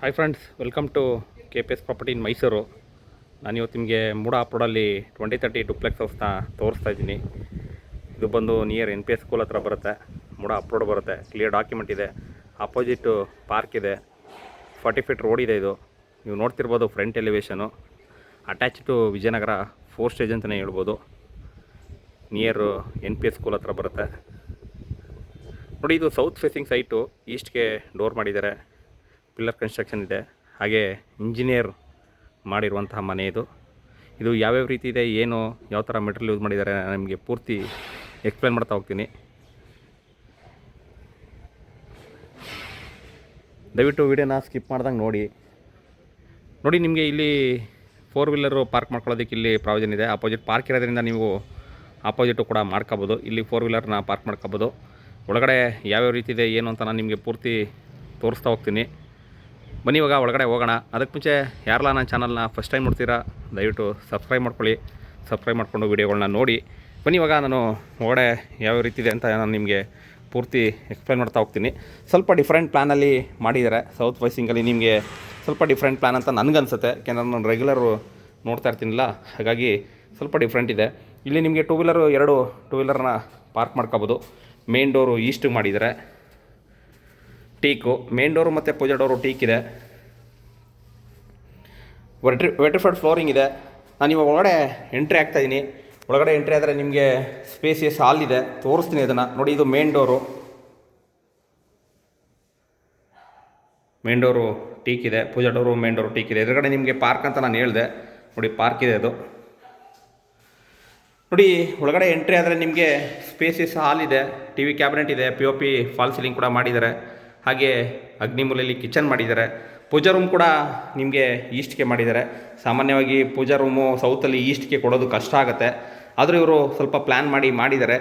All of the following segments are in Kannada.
Hi friends welcome to K P S property in Mysuru ನಾನು ಇವತ್ತು ನಿಮಗೆ ಮೂಡ ಅಪ್ರೋಡಲ್ಲಿ ಟ್ವೆಂಟಿ ತರ್ಟಿ ಡುಪ್ಲೆಕ್ಸ್ ಹೌಸ್ನ ತೋರಿಸ್ತಾ ಇದ್ದೀನಿ. ಇದು ಬಂದು near N P S school ಹತ್ರ ಬರುತ್ತೆ. ಮೂಡ ಅಪ್ರೋಡ್ ಬರುತ್ತೆ. ಕ್ಲಿಯರ್ ಡಾಕ್ಯುಮೆಂಟ್ ಇದೆ. ಅಪೋಸಿಟ್ ಪಾರ್ಕ್ ಇದೆ. ಫಾರ್ಟಿ ಫೀಟ್ ರೋಡ್ ಇದೆ ಇದು. ನೀವು ನೋಡ್ತಿರ್ಬೋದು front elevation attach to Vijayanagar four stage ಅಂತಲೇ ಹೇಳ್ಬೋದು. Near N P S school ಹತ್ರ ಬರುತ್ತೆ. ನೋಡಿ ಇದು ಸೌತ್ ಫೇಸಿಂಗ್ ಸೈಟು ಈಸ್ಟ್ಗೆ ಡೋರ್ ಮಾಡಿದ್ದಾರೆ. ಪಿಲ್ಲರ್ ಕನ್ಸ್ಟ್ರಕ್ಷನ್ ಇದೆ. ಹಾಗೆ ಇಂಜಿನಿಯರ್ ಮಾಡಿರುವಂತಹ ಮನೆ ಇದು. ಇದು ಯಾವ್ಯಾವ ರೀತಿ ಇದೆ, ಏನು, ಯಾವ ಥರ ಮೆಟೀರಿಯಲ್ ಯೂಸ್ ಮಾಡಿದ್ದಾರೆ ನಿಮಗೆ ಪೂರ್ತಿ ಎಕ್ಸ್ಪ್ಲೇನ್ ಮಾಡ್ತಾ ಹೋಗ್ತೀನಿ. ದಯವಿಟ್ಟು ವೀಡಿಯೋನ ಸ್ಕಿಪ್ ಮಾಡ್ದಂಗೆ ನೋಡಿ. ನೋಡಿ, ನಿಮಗೆ ಇಲ್ಲಿ ಫೋರ್ ವೀಲರು ಪಾರ್ಕ್ ಮಾಡ್ಕೊಳ್ಳೋದಕ್ಕೆ ಇಲ್ಲಿ ಪ್ರಾವಿಷನ್ ಇದೆ. ಅಪೋಸಿಟ್ ಪಾರ್ಕ್ ಇರೋದ್ರಿಂದ ನೀವು ಅಪೋಸಿಟು ಕೂಡ ಮಾಡ್ಕೋಬೋದು. ಇಲ್ಲಿ ಫೋರ್ ವೀಲರ್ನ ಪಾರ್ಕ್ ಮಾಡ್ಕೋಬೋದು. ಒಳಗಡೆ ಯಾವ್ಯಾವ ರೀತಿ ಇದೆ, ಏನು ಅಂತ ನಾನು ನಿಮಗೆ ಪೂರ್ತಿ ತೋರಿಸ್ತಾ ಹೋಗ್ತೀನಿ. ಬನ್ನಿ ಇವಾಗ ಒಳಗಡೆ ಹೋಗೋಣ. ಅದಕ್ಕೆ ಮುಂಚೆ ಯಾರಲ್ಲ ನನ್ನ ಚಾನಲ್ನ ಫಸ್ಟ್ ಟೈಮ್ ನೋಡ್ತೀರಾ, ದಯವಿಟ್ಟು ಸಬ್ಸ್ಕ್ರೈಬ್ ಮಾಡ್ಕೊಳ್ಳಿ. ಸಬ್ಸ್ಕ್ರೈಬ್ ಮಾಡಿಕೊಂಡು ವೀಡಿಯೋಗಳನ್ನ ನೋಡಿ. ಬನ್ನಿ ಇವಾಗ ನಾನು ಒಳಗಡೆ ಯಾವ್ಯಾವ ರೀತಿ ಇದೆ ಅಂತ ನಾನು ನಿಮಗೆ ಪೂರ್ತಿ ಎಕ್ಸ್ಪ್ಲೈನ್ ಮಾಡ್ತಾ ಹೋಗ್ತೀನಿ. ಸ್ವಲ್ಪ ಡಿಫ್ರೆಂಟ್ ಪ್ಲ್ಯಾನಲ್ಲಿ ಮಾಡಿದ್ದಾರೆ. ಸೌತ್ ವೈಸಿಂಗಲ್ಲಿ ನಿಮಗೆ ಸ್ವಲ್ಪ ಡಿಫ್ರೆಂಟ್ ಪ್ಲ್ಯಾನ್ ಅಂತ ನನಗನ್ಸುತ್ತೆ. ಯಾಕೆಂದರೆ ನಾನು ರೆಗ್ಯುಲರು ನೋಡ್ತಾ ಇರ್ತೀನಿಲ್ಲ, ಹಾಗಾಗಿ ಸ್ವಲ್ಪ ಡಿಫ್ರೆಂಟ್ ಇದೆ. ಇಲ್ಲಿ ನಿಮಗೆ ಟೂ ವೀಲರು ಎರಡು ಟೂ ವೀಲರ್ನ ಪಾರ್ಕ್ ಮಾಡ್ಕೋಬೋದು. ಮೇನ್ ಡೋರು ಈಸ್ಟಿಗೆ ಮಾಡಿದ್ದಾರೆ. ಟೀಕು. ಮೇನ್ ಡೋರು ಮತ್ತು ಪೂಜಾ ಡೋರು ಟೀಕ್ ಇದೆ. ವೆಟ್ರಿ ವೆಟ್ರಿಫೈಡ್ ಫ್ಲೋರಿಂಗ್ ಇದೆ. ನಾನು ಇವಾಗ ಒಳಗಡೆ ಎಂಟ್ರಿ ಆಗ್ತಾ ಇದ್ದೀನಿ ಒಳಗಡೆ ಎಂಟ್ರಿ ಆದರೆ ನಿಮಗೆ ಸ್ಪೇಸಿಯಸ್ ಹಾಲ್ ಇದೆ. ತೋರಿಸ್ತೀನಿ ಅದನ್ನು. ನೋಡಿ, ಇದು main door main door teak ಇದೆ. Pooja door main door teak ಇದೆ. ಎದುರುಗಡೆ ನಿಮಗೆ ಪಾರ್ಕ್ ಅಂತ ನಾನು ಹೇಳಿದೆ. ನೋಡಿ ಪಾರ್ಕ್ ಇದೆ ಅದು. ನೋಡಿ, ಒಳಗಡೆ ಎಂಟ್ರಿ ಆದರೆ ನಿಮಗೆ ಸ್ಪೇಸಿಯಸ್ ಹಾಲ್ ಇದೆ. ಟಿ ವಿ ಕ್ಯಾಬಿನೆಟ್ ಇದೆ. P O P false ceiling ಕೂಡ ಮಾಡಿದ್ದಾರೆ. ಹಾಗೆ ಅಗ್ನಿಮೂಲೆಯಲ್ಲಿ ಕಿಚನ್ ಮಾಡಿದ್ದಾರೆ. ಪೂಜಾ ರೂಮ್ ಕೂಡ ನಿಮಗೆ ಈಸ್ಟ್ಗೆ ಮಾಡಿದ್ದಾರೆ. ಸಾಮಾನ್ಯವಾಗಿ ಪೂಜಾ ರೂಮು ಸೌತಲ್ಲಿ ಈಸ್ಟ್ಗೆ ಕೊಡೋದು ಕಷ್ಟ ಆಗುತ್ತೆ. ಆದರೂ ಇವರು ಸ್ವಲ್ಪ ಪ್ಲ್ಯಾನ್ ಮಾಡಿ ಮಾಡಿದ್ದಾರೆ.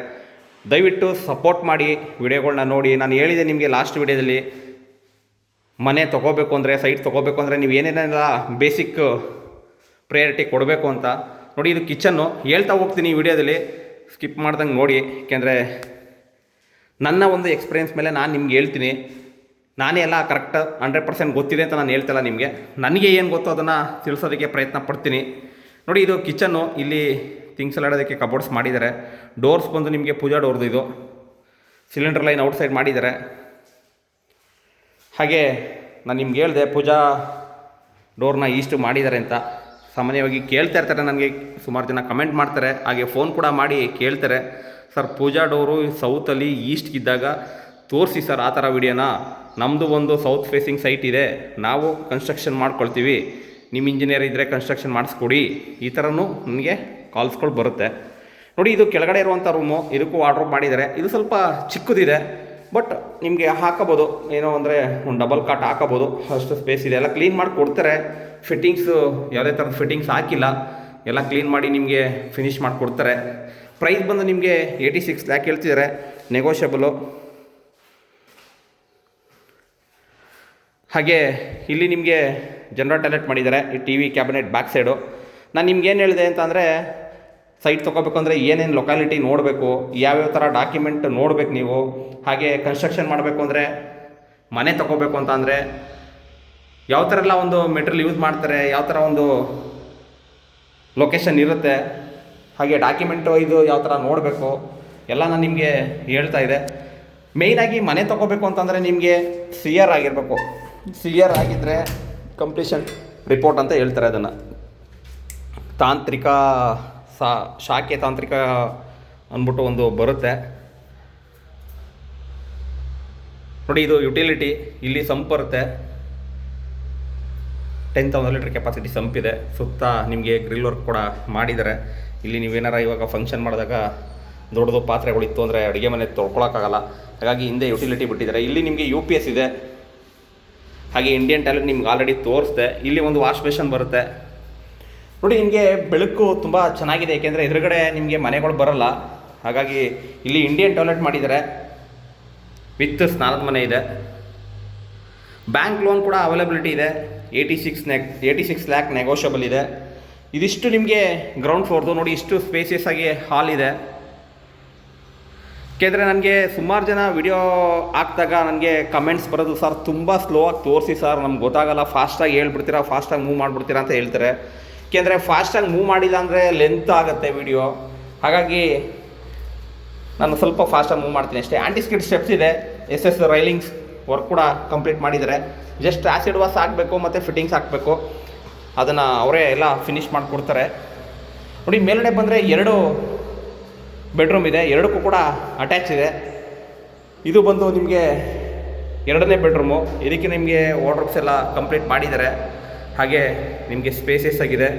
ದಯವಿಟ್ಟು ಸಪೋರ್ಟ್ ಮಾಡಿ ವಿಡಿಯೋಗಳನ್ನ ನೋಡಿ. ನಾನು ಹೇಳಿದೆ ನಿಮಗೆ ಲಾಸ್ಟ್ ವಿಡಿಯೋದಲ್ಲಿ, ಮನೆ ತೊಗೋಬೇಕು ಅಂದರೆ ಸೈಟ್ ತೊಗೋಬೇಕು ಅಂದರೆ ನೀವು ಏನೇನೆಲ್ಲ ಬೇಸಿಕ್ ಪ್ರಯಾರಿಟಿ ಕೊಡಬೇಕು ಅಂತ. ನೋಡಿ, ಇದು ಕಿಚನ್ನು ಹೇಳ್ತಾ ಹೋಗ್ತೀನಿ ಈ ವಿಡಿಯೋದಲ್ಲಿ. ಸ್ಕಿಪ್ ಮಾಡ್ದಂಗೆ ನೋಡಿ. ಏಕೆಂದರೆ ನನ್ನ ಒಂದು ಎಕ್ಸ್ಪೀರಿಯೆನ್ಸ್ ಮೇಲೆ ನಾನು ನಿಮ್ಗೆ ಹೇಳ್ತೀನಿ. ನಾನೇ ಎಲ್ಲ ಕರೆಕ್ಟ್ ಹಂಡ್ರೆಡ್ ಪರ್ಸೆಂಟ್ ಗೊತ್ತಿದೆ ಅಂತ ನಾನು ಹೇಳ್ತಿಲ್ಲ ನಿಮಗೆ. ನನಗೆ ಏನು ಗೊತ್ತೋ ಅದನ್ನು ತಿಳಿಸೋದಕ್ಕೆ ಪ್ರಯತ್ನ ಪಡ್ತೀನಿ. ನೋಡಿ, ಇದು ಕಿಚನ್ನು ಇಲ್ಲಿ ಥಿಂಗ್ಸ್ ಎಲ್ಲ ಇಡೋದಕ್ಕೆ ಕಬೋರ್ಡ್ಸ್ ಮಾಡಿದ್ದಾರೆ. ಡೋರ್ಸ್ ಬಂದು ನಿಮಗೆ ಪೂಜಾ ಡೋರ್ದು ಇದು. ಸಿಲಿಂಡರ್ ಲೈನ್ ಔಟ್ಸೈಡ್ ಮಾಡಿದ್ದಾರೆ. ಹಾಗೆ ನಾನು ನಿಮ್ಗೆ ಹೇಳಿದೆ, ಪೂಜಾ ಡೋರ್ನ ಈಸ್ಟು ಮಾಡಿದ್ದಾರೆ ಅಂತ. ಸಾಮಾನ್ಯವಾಗಿ ಕೇಳ್ತಾ ಇರ್ತಾರೆ, ನನಗೆ ಸುಮಾರು ಜನ ಕಮೆಂಟ್ ಮಾಡ್ತಾರೆ. ಹಾಗೆ ಫೋನ್ ಕೂಡ ಮಾಡಿ ಕೇಳ್ತಾರೆ. ಸರ್ ಪೂಜಾ ಡೋರು ಸೌತಲ್ಲಿ ಈಸ್ಟ್ಗಿದ್ದಾಗ ತೋರಿಸಿ ಸರ್ ಆ ಥರ ವಿಡಿಯೋನ. ನಮ್ಮದು ಒಂದು ಸೌತ್ ಫೇಸಿಂಗ್ ಸೈಟ್ ಇದೆ. ನಾವು ಕನ್ಸ್ಟ್ರಕ್ಷನ್ ಮಾಡ್ಕೊಳ್ತೀವಿ. ನಿಮ್ಮ ಇಂಜಿನಿಯರ್ ಇದ್ದರೆ ಕನ್ಸ್ಟ್ರಕ್ಷನ್ ಮಾಡಿಸ್ಕೊಡಿ. ಈ ಥರನೂ ನನಗೆ ಕಾಲ್ಸ್ಗಳು ಬರುತ್ತೆ. ನೋಡಿ, ಇದು ಕೆಳಗಡೆ ಇರುವಂಥ ರೂಮು ಇದಕ್ಕೂ ವಾರ್ಡ್ರೋಬ್ ಮಾಡಿದ್ದಾರೆ. ಇದು ಸ್ವಲ್ಪ ಚಿಕ್ಕದಿದೆ ಬಟ್ ನಿಮಗೆ ಹಾಕೋಬೋದು. ಏನೋ ಅಂದರೆ ಒಂದು ಡಬಲ್ ಕಾಟ್ ಹಾಕೋಬೋದು. ಅಷ್ಟು ಸ್ಪೇಸ್ ಇದೆ. ಎಲ್ಲ ಕ್ಲೀನ್ ಮಾಡಿ ಕೊಡ್ತಾರೆ. ಫಿಟ್ಟಿಂಗ್ಸು ಯಾವುದೇ ಥರದ ಫಿಟ್ಟಿಂಗ್ಸ್ ಹಾಕಿಲ್ಲ. ಎಲ್ಲ ಕ್ಲೀನ್ ಮಾಡಿ ನಿಮಗೆ ಫಿನಿಷ್ ಮಾಡಿಕೊಡ್ತಾರೆ ಪ್ರೈಸ್ ಬಂದು ನಿಮಗೆ ಏಯ್ಟಿ ಸಿಕ್ಸ್ ಲ್ಯಾಕ್ ಹೇಳ್ತಿದ್ದಾರೆ. ನೆಗೋಷಿಯಬಲು ಹಾಗೆ ಇಲ್ಲಿ ನಿಮಗೆ ಜನರಲ್ ಟಾಯ್ಲೆಟ್ ಮಾಡಿದ್ದಾರೆ, ಈ T V cabinet back side. ನಾನು ನಿಮ್ಗೆ ಏನು ಹೇಳಿದೆ ಅಂತಂದರೆ ಸೈಟ್ ತೊಗೋಬೇಕು ಅಂದರೆ ಏನೇನು ಲೊಕ್ಯಾಲಿಟಿ ನೋಡಬೇಕು, ಯಾವ್ಯಾವ ಥರ ಡಾಕ್ಯುಮೆಂಟ್ ನೋಡ್ಬೇಕು ನೀವು, ಹಾಗೆ ಕನ್ಸ್ಟ್ರಕ್ಷನ್ ಮಾಡಬೇಕು ಅಂದರೆ ಮನೆ ತೊಗೋಬೇಕು ಅಂತ ಅಂದರೆ, ಯಾವ ಥರ ಎಲ್ಲ ಒಂದು ಮೆಟೀರಿಯಲ್ ಯೂಸ್ ಮಾಡ್ತಾರೆ, ಯಾವ ಥರ ಒಂದು ಲೊಕೇಶನ್ ಇರುತ್ತೆ, ಹಾಗೆ ಡಾಕ್ಯುಮೆಂಟು ಇದು ಯಾವ ಥರ ನೋಡಬೇಕು, ಎಲ್ಲ ನಾನು ನಿಮಗೆ ಹೇಳ್ತಾ ಇದೆ ಮೇಯ್ನಾಗಿ ಮನೆ ತೊಗೋಬೇಕು ಅಂತಂದರೆ ನಿಮಗೆ ಸಿಯರ್ ಆಗಿರಬೇಕು. ಸಿ ಆರ್ ಆಗಿದ್ದರೆ ಕಂಪ್ಲೀಷನ್ ರಿಪೋರ್ಟ್ ಅಂತ ಹೇಳ್ತಾರೆ ಅದನ್ನು. ತಾಂತ್ರಿಕ ಸಾ, ಶಾಖೆ ತಾಂತ್ರಿಕ ಅಂದ್ಬಿಟ್ಟು ಒಂದು ಬರುತ್ತೆ. ನೋಡಿ, ಇದು ಯುಟಿಲಿಟಿ ಇಲ್ಲಿ ಸಂಪ್ ಬರುತ್ತೆ. ಟೆನ್ ತೌಸಂಡ್ ಲೀಟರ್ ಕೆಪಾಸಿಟಿ ಸಂಪಿದೆ ಸುತ್ತ ನಿಮಗೆ ಗ್ರಿಲ್ ವರ್ಕ್ ಕೂಡ ಮಾಡಿದ್ದಾರೆ. ಇಲ್ಲಿ ನೀವೇನಾರ ಇವಾಗ ಫಂಕ್ಷನ್ ಮಾಡಿದಾಗ ದೊಡ್ಡದು ಪಾತ್ರೆಗಳಿತ್ತು ಅಂದರೆ ಅಡುಗೆ ಮನೆ ತೊಳ್ಕೊಳಕ್ಕಾಗಲ್ಲ. ಹಾಗಾಗಿ ಹಿಂದೆ ಯುಟಿಲಿಟಿ ಬಿಟ್ಟಿದ್ದಾರೆ. ಇಲ್ಲಿ ನಿಮಗೆ ಯು ಪಿ ಎಸ್ ಇದೆ. ಹಾಗೆ ಇಂಡಿಯನ್ ಟಾಯ್ಲೆಟ್ ನಿಮ್ಗೆ ಆಲ್ರೆಡಿ ತೋರಿಸ್ದೆ. ಇಲ್ಲಿ ಒಂದು ವಾಶ್ ಬೇಷನ್ ಬರುತ್ತೆ. ನೋಡಿ, ನಿಮಗೆ ಬೆಳಕು ತುಂಬ ಚೆನ್ನಾಗಿದೆ, ಏಕೆಂದರೆ ಎದುರುಗಡೆ ನಿಮಗೆ ಮನೆಗಳು ಬರಲ್ಲ. ಹಾಗಾಗಿ ಇಲ್ಲಿ ಇಂಡಿಯನ್ ಟಾಯ್ಲೆಟ್ ಮಾಡಿದ್ದಾರೆ. ವಿತ್ ಸ್ನಾನದ ಮನೆ ಇದೆ. ಬ್ಯಾಂಕ್ ಲೋನ್ ಕೂಡ ಅವೈಲಬಿಲಿಟಿ ಇದೆ. ಏಯ್ಟಿ ಸಿಕ್ಸ್ ನೆಕ್ ಏಯ್ಟಿ ಸಿಕ್ಸ್ ಲ್ಯಾಕ್ ನೆಗೋಷಿಯಬಲ್ ಇದೆ. ಇದಿಷ್ಟು ನಿಮಗೆ ಗ್ರೌಂಡ್ ಫ್ಲೋರ್ದು ನೋಡಿ, ಇಷ್ಟು ಸ್ಪೇಸಿಯಸ್ ಆಗಿ ಹಾಲ್ ಇದೆ. ಏಕೆಂದರೆ ನನಗೆ ಸುಮಾರು ಜನ ವಿಡಿಯೋ ಹಾಕ್ದಾಗ ನನಗೆ ಕಮೆಂಟ್ಸ್ ಬರೋದು, ಸರ್, ತುಂಬ ಸ್ಲೋ ಆಗಿ ತೋರಿಸಿ, ಸರ್, ನಮ್ಗೆ ಗೊತ್ತಾಗಲ್ಲ ಫಾಸ್ಟಾಗಿ ಹೇಳ್ಬಿಡ್ತೀರಾ ಫಾಸ್ಟಾಗಿ ಮೂವ್ ಮಾಡಿಬಿಡ್ತೀರಾ ಅಂತ ಹೇಳ್ತಾರೆ. ಏಕೆಂದರೆ ಫಾಸ್ಟಾಗಿ ಮೂವ್ ಮಾಡಿಲ್ಲ ಅಂದರೆ ಲೆಂತ್ ಆಗುತ್ತೆ ವಿಡಿಯೋ ಹಾಗಾಗಿ ನಾನು ಸ್ವಲ್ಪ ಫಾಸ್ಟಾಗಿ ಮೂವ್ ಮಾಡ್ತೀನಿ ಅಷ್ಟೇ. ಆ್ಯಂಟಿಸ್ಕಿಟ್ ಸ್ಟೆಪ್ಸ್ ಇದೆ. ಎಸ್ ಎಸ್ ರೈಲಿಂಗ್ಸ್ ವರ್ಕ್ ಕೂಡ ಕಂಪ್ಲೀಟ್ ಮಾಡಿದ್ದಾರೆ. ಜಸ್ಟ್ ಆ್ಯಸಿಡ್ ವಾಸ್ ಹಾಕಬೇಕು ಮತ್ತು ಫಿಟ್ಟಿಂಗ್ಸ್ ಹಾಕಬೇಕು. ಅದನ್ನು ಅವರೇ ಎಲ್ಲ ಫಿನಿಶ್ ಮಾಡಿಕೊಡ್ತಾರೆ. ನೋಡಿ, ಮೇಲ್ಗಡೆ ಬಂದರೆ ಎರಡು ಬೆಡ್ರೂಮ್ ಇದೆ, ಎರಡಕ್ಕೂ ಕೂಡ ಅಟ್ಯಾಚ್ ಇದೆ. ಇದು ಬಂದು ನಿಮಗೆ ಎರಡನೇ ಬೆಡ್ರೂಮು ಇದಕ್ಕೆ ನಿಮಗೆ ವಾರ್ಡ್ರೋಬ್ಸ್ ಎಲ್ಲ ಕಂಪ್ಲೀಟ್ ಮಾಡಿದ್ದಾರೆ. ಹಾಗೆ ನಿಮಗೆ ಸ್ಪೇಸಸ್ ಆಗಿದೆ.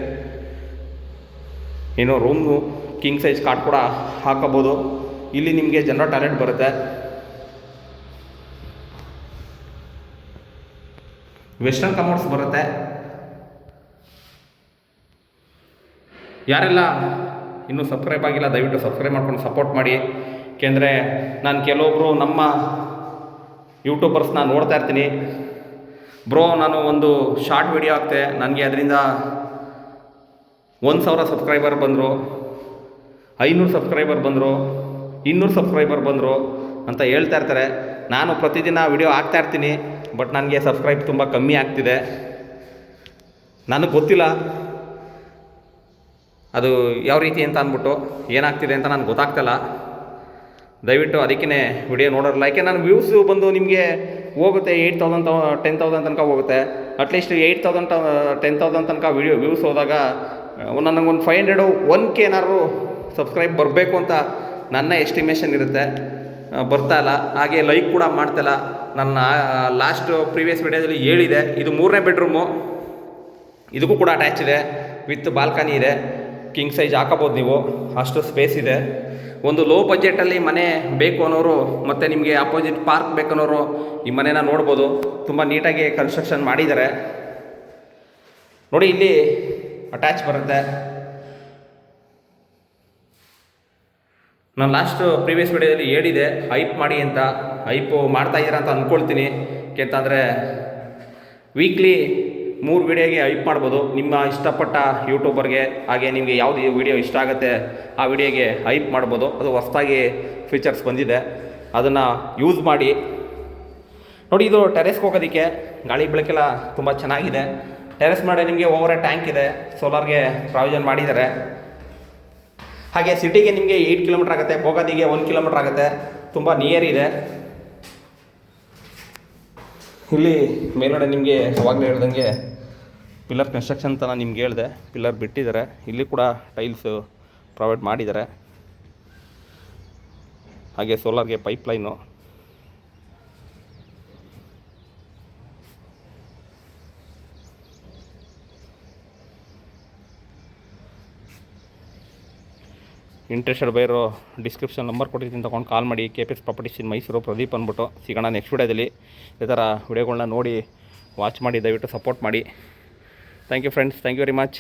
ಏನು ರೂಮು ಕಿಂಗ್ ಸೈಜ್ ಕಾರ್ಡ್ ಕೂಡ ಹಾಕೋಬೋದು ಇಲ್ಲಿ ನಿಮಗೆ ಜನರಲ್ ಟಾಯ್ಲೆಟ್ ಬರುತ್ತೆ. ವೆಸ್ಟರ್ನ್ ಕಮೋಡ್ಸ್ ಬರುತ್ತೆ. ಯಾರೆಲ್ಲ ಇನ್ನೂ ಸಬ್ಸ್ಕ್ರೈಬ್ ಆಗಿಲ್ಲ, ದಯವಿಟ್ಟು ಸಬ್ಸ್ಕ್ರೈಬ್ ಮಾಡ್ಕೊಂಡು ಸಪೋರ್ಟ್ ಮಾಡಿ. ಏಕೆಂದರೆ ನಾನು ಕೆಲವೊಬ್ಬರು ನಮ್ಮ ಯೂಟ್ಯೂಬರ್ಸ್ನ ನೋಡ್ತಾ ಇರ್ತೀನಿ. ಬ್ರೋ ನಾನು ಒಂದು ಶಾರ್ಟ್ ವಿಡಿಯೋ ಹಾಕ್ತೆ. ನನಗೆ ಅದರಿಂದ ಒಂದು ಸಾವಿರ ಸಬ್ಸ್ಕ್ರೈಬರ್ ಬಂದರು, ಐನೂರು ಸಬ್ಸ್ಕ್ರೈಬರ್ ಬಂದರು, ಇನ್ನೂರು ಸಬ್ಸ್ಕ್ರೈಬರ್ ಬಂದರು ಅಂತ ಹೇಳ್ತಾ ಇರ್ತಾರೆ. ನಾನು ಪ್ರತಿದಿನ ವಿಡಿಯೋ ಹಾಕ್ತಾ ಇರ್ತೀನಿ ಬಟ್ ನನಗೆ ಸಬ್ಸ್ಕ್ರೈಬ್ ತುಂಬ ಕಮ್ಮಿ ಆಗ್ತಿದೆ. ನನಗೆ ಗೊತ್ತಿಲ್ಲ. ಅದು ಯಾವ ರೀತಿ ಅಂತ ಅಂದ್ಬಿಟ್ಟು ಏನಾಗ್ತಿದೆ ಅಂತ ನನಗೆ ಗೊತ್ತಾಗ್ತಲ್ಲ. ದಯವಿಟ್ಟು ಅದಕ್ಕೇ ವಿಡಿಯೋ ನೋಡೋರಲ್ಲ ಯಾಕೆ ನಾನು ವ್ಯೂಸ್ ಬಂದು ನಿಮಗೆ ಹೋಗುತ್ತೆ ಏಯ್ಟ್ ತೌಸಂಡ್ ಟೆನ್ ತೌಸಂಡ್ ತನಕ ಹೋಗುತ್ತೆ. At least eight thousand ten thousand ತನಕ ವಿಡಿಯೋ ವ್ಯೂಸ್ ಹೋದಾಗ ನನಗೆ ಒಂದು ಫೈವ್ ಹಂಡ್ರೆಡು ಒನ್ ಕೆ ಏನಾದ್ರು ಸಬ್ಸ್ಕ್ರೈಬ್ ಬರಬೇಕು ಅಂತ ನನ್ನ ಎಸ್ಟಿಮೇಷನ್ ಇರುತ್ತೆ. ಬರ್ತಾ ಇಲ್ಲ. ಹಾಗೆ ಲೈಕ್ ಕೂಡ ಮಾಡ್ತಾಯಿಲ್ಲ ನನ್ನ ಲಾಸ್ಟ್ ಪ್ರೀವಿಯಸ್ ವಿಡಿಯೋದಲ್ಲಿ ಹೇಳಿದೆ. ಇದು ಮೂರನೇ ಬೆಡ್ರೂಮು ಇದಕ್ಕೂ ಕೂಡ ಅಟ್ಯಾಚ್ ಇದೆ. ವಿತ್ ಬಾಲ್ಕನಿ ಇದೆ. ಕಿಂಗ್ ಸೈಜ್ ಹಾಕೋಬೋದು ನೀವು. ಅಷ್ಟು ಸ್ಪೇಸ್ ಇದೆ. ಒಂದು ಲೋ ಬಜೆಟಲ್ಲಿ ಮನೆ ಬೇಕು ಅನ್ನೋರು ಮತ್ತು ನಿಮಗೆ ಅಪೋಸಿಟ್ ಪಾರ್ಕ್ ಬೇಕನ್ನೋರು ಈ ಮನೆನ ನೋಡ್ಬೋದು. ತುಂಬ ನೀಟಾಗಿ ಕನ್ಸ್ಟ್ರಕ್ಷನ್ ಮಾಡಿದ್ದಾರೆ. ನೋಡಿ ಇಲ್ಲಿ ಅಟ್ಯಾಚ್ ಬರುತ್ತೆ. ನಾನು ಲಾಸ್ಟ್ ಪ್ರೀವಿಯಸ್ ವಿಡಿಯೋದಲ್ಲಿ ಹೇಳಿದೆ ಹೈಪ್ ಮಾಡಿ ಅಂತ ಹೈಪು ಮಾಡ್ತಾ ಇದ್ದೀರಾ ಅಂತ ಅಂದ್ಕೊಳ್ತೀನಿ ಯಾಕೆಂತಂದರೆ ವೀಕ್ಲಿ ಮೂರು ವಿಡಿಯೋಗೆ ಹೈಪ್ ಮಾಡ್ಬೋದು. ನಿಮ್ಮ ಇಷ್ಟಪಟ್ಟ ಯೂಟ್ಯೂಬರ್ಗೆ, ಹಾಗೆ ನಿಮಗೆ ಯಾವುದು ವಿಡಿಯೋ ಇಷ್ಟ ಆಗುತ್ತೆ, ಆ ವಿಡಿಯೋಗೆ ಹೈಪ್ ಮಾಡ್ಬೋದು. ಅದು ಹೊಸ್ದಾಗಿ ಫೀಚರ್ಸ್ ಬಂದಿದೆ. ಅದನ್ನು ಯೂಸ್ ಮಾಡಿ. ನೋಡಿ, ಇದು ಟೆರೆಸ್ಗೆ ಹೋಗೋದಕ್ಕೆ ಗಾಳಿ ಬೆಳಕೆಲ್ಲ ತುಂಬ ಚೆನ್ನಾಗಿದೆ. ಟೆರೆಸ್ ಮಾಡಿ ನಿಮಗೆ ಓವರ್ ಟ್ಯಾಂಕ್ ಇದೆ. ಸೋಲಾರ್ಗೆ ಪ್ರಾವಿಷನ್ ಮಾಡಿದ್ದಾರೆ. ಹಾಗೆ ಸಿಟಿಗೆ ನಿಮಗೆ ಏಯ್ಟ್ ಕಿಲೋಮೀಟ್ರ್ ಆಗುತ್ತೆ ಬೋಗಾದಿಗೆ ಒನ್ ಕಿಲೋಮೀಟ್ರ್ ಆಗುತ್ತೆ. ತುಂಬ ನಿಯರ್ ಇದೆ. ಇಲ್ಲಿ ಮೇಲ್ಗಡೆ ನಿಮಗೆ ಅವಾಗಲೇ ಹೇಳ್ದಂಗೆ ಪಿಲ್ಲರ್ ಕನ್ಸ್ಟ್ರಕ್ಷನ್ ತನ ನಿಮ್ಗೆ ಹೇಳಿದೆ. ಪಿಲ್ಲರ್ ಬಿಟ್ಟಿದ್ದಾರೆ. ಇಲ್ಲಿ ಕೂಡ ಟೈಲ್ಸು ಪ್ರೊವೈಡ್ ಮಾಡಿದ್ದಾರೆ. ಹಾಗೆ ಸೋಲಾರ್ಗೆ ಪೈಪ್ ಲೈನು ಇಂಟ್ರೆಸ್ಟೆಡ್ ಬೈರೋ ಡಿಸ್ಕ್ರಿಪ್ಷನ್ ನಂಬರ್ ಕೊಟ್ಟಿದ್ದೀನಿ ತಗೊಂಡು ಕಾಲ್ ಮಾಡಿ K P S properties in Mysuru, Pradeep ಅಂದ್ಬಿಟ್ಟು. ಸಿಗೋಣ ನೆಕ್ಸ್ಟ್ ವಿಡಿಯೋದಲ್ಲಿ ಈ ಥರ ವಿಡಿಯೋಗಳನ್ನ ನೋಡಿ ವಾಚ್ ಮಾಡಿ, ದಯವಿಟ್ಟು ಸಪೋರ್ಟ್ ಮಾಡಿ. Thank you friends thank you very much